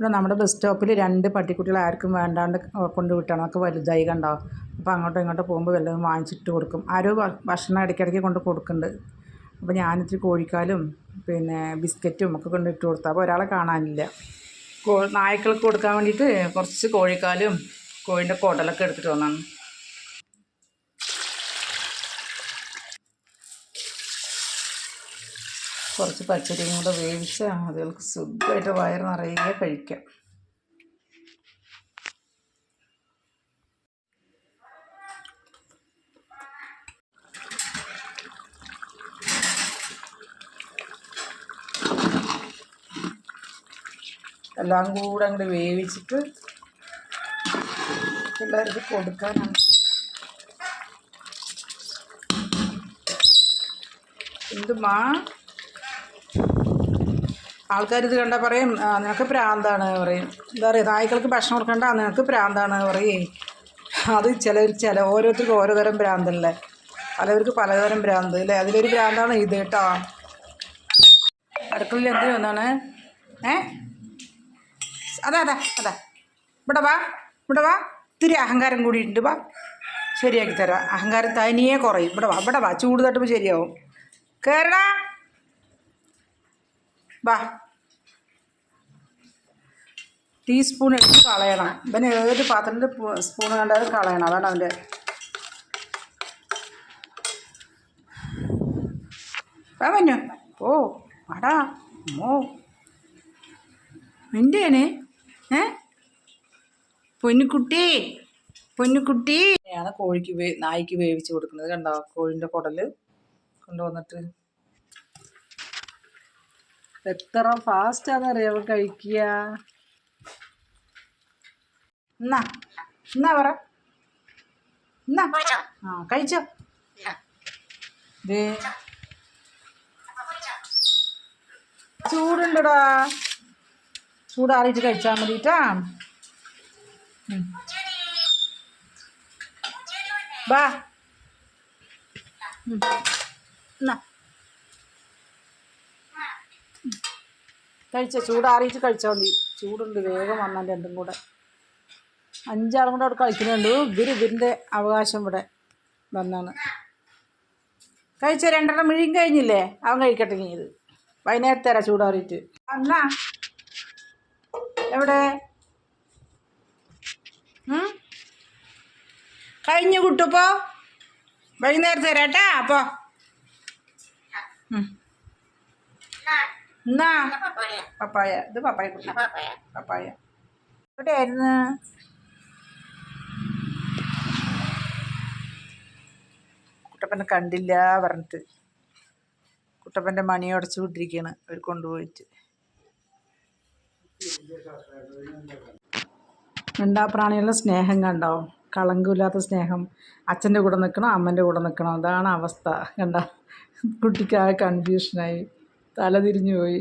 ഇവിടെ നമ്മുടെ ബസ് സ്റ്റോപ്പിൽ രണ്ട് പട്ടിക്കുട്ടികൾ ആർക്കും വേണ്ടാണ്ട് കൊണ്ട് വിട്ടാണ്. അതൊക്കെ വലുതായി കണ്ടോ? അപ്പോൾ അങ്ങോട്ടും ഇങ്ങോട്ടും പോകുമ്പോൾ വല്ലതും വാങ്ങിച്ചിട്ട് കൊടുക്കും. ആരോ ഭക്ഷണം ഇടയ്ക്കിടയ്ക്ക് കൊണ്ട് കൊടുക്കുന്നുണ്ട്. അപ്പോൾ ഞാനിത്തിരി കോഴിക്കാലും പിന്നെ ബിസ്ക്കറ്റും ഒക്കെ കൊണ്ട് ഇട്ട് കൊടുത്തു. അപ്പോൾ ഒരാളെ കാണാനില്ല. കോ നായ്ക്കൾക്ക് കൊടുക്കാൻ വേണ്ടിയിട്ട് കുറച്ച് കോഴിക്കാലും കോഴിന്റെ കുടലൊക്കെ എടുത്തിട്ട് വന്നാണ് കുറച്ച് പച്ചരിയും കൂടെ വേവിച്ച് അതുകൾക്ക് സുഖമായിട്ട് വയറ് നിറയെ കഴിക്കാം. എല്ലാം കൂടെ അങ്ങോട്ട് വേവിച്ചിട്ട് പിള്ളേർക്ക് കൊടുക്കാനാണ്. എന്തുമാ? ആൾക്കാരിത് കണ്ടാൽ പറയും "ആ, നിനക്ക് പ്രാന്താണ് പറയും. എന്താ പറയുക നായ്ക്കൾക്ക് ഭക്ഷണം കൊടുക്കണ്ട നിനക്ക് പ്രാന്താണ് പറയും. അത് ചില ചില ഓരോരുത്തർക്കും ഓരോ തരം ഭ്രാന്തല്ലേ പലവർക്ക് പലതരം ഭ്രാന്ത് അല്ലേ? അതിലൊരു ഭ്രാന്താണ് ഇത് കേട്ടോ. അടുക്കളയിൽ എന്ത് വന്നാണ്? ഏ? അതാ അതാ അതാ. ഇവിടെ വാ ഇവിടെ വാ. ഇത്തിരി അഹങ്കാരം കൂടിയിട്ടുണ്ട് വാ. ശരിയാക്കി തരാം. അഹങ്കാരം തനിയെ കുറയും. ഇവിടെ വാ ഇവിടെ വാ. ചൂട് തട്ടുമ്പോൾ ശരിയാവും. കയറടാ വാ. ടീസ്പൂൺ എടുത്ത് കളയണം. ഇവന് ഏത് പാത്രത്തിൽ സ്പൂൺ കണ്ടാലും കളയണം. അതാണ് അവന്റെ വാ മഞ്ഞു. ഓ വാടാ. ഓ നിന്റെയാണ് ഏ? പൊന്നുക്കുട്ടി പൊന്നുകുട്ടി. ആണ് കോഴിക്ക് വേ നായ്ക്ക് വേവിച്ച് കൊടുക്കുന്നത് കണ്ടോ? കോഴിന്റെ കുടൽ കൊണ്ടുവന്നിട്ട്. എത്ര ഫാസ്റ്റാന്നറിയാമോ കഴിക്കുക. എന്നാ എന്നാ പറ. എന്നാ. ആ കഴിച്ചോ. ദേ. ചൂടുണ്ടടാ. ചൂടാറിയിട്ട് കഴിച്ചാൽ മതിട്ടാ. ബാ. എന്നാ. കഴിച്ച? ചൂടാറിയിട്ട് കഴിച്ചാൽ മതി. ചൂടുണ്ട് വേഗം വന്നാൽ രണ്ടും കൂടെ. അഞ്ചാളും കൂടെ അവിടെ കളിക്കുന്നുണ്ട്. ഇവർ ഇവരിന്റെ അവകാശം ഇവിടെ വന്നാണ്. കഴിച്ച? രണ്ടെണ്ണം മിഴിയും കഴിഞ്ഞില്ലേ? അവൻ കഴിക്കട്ടെ ഇനി ഇത്. വൈകുന്നേരത്തെ തരാം ചൂടാറിയിട്ട്. അന്നാ എവിടെ? കഴിഞ്ഞു കുട്ടുപ്പോ അപ്പോ ഉം. എന്നാ? പപ്പായ. ഇത് പപ്പായ കുട്ടി. പപ്പായ. എവിടെയായിരുന്നു? കുട്ടപ്പനെ കണ്ടില്ല പറഞ്ഞിട്ട്. കുട്ടപ്പന്റെ മണി ഉടച്ചു വിട്ടിരിക്കുകയാണ് അവർ കൊണ്ടുപോയിട്ട്. രണ്ടാ പ്രാണികളുടെ സ്നേഹം കണ്ടോ? കളങ്കമില്ലാത്ത സ്നേഹം. അച്ഛന്റെ കൂടെ നിൽക്കണം അമ്മന്റെ കൂടെ നിൽക്കണം അതാണ് അവസ്ഥ. കണ്ട കുട്ടിക്ക് ആ കൺഫ്യൂഷനായി തല തിരിഞ്ഞു പോയി.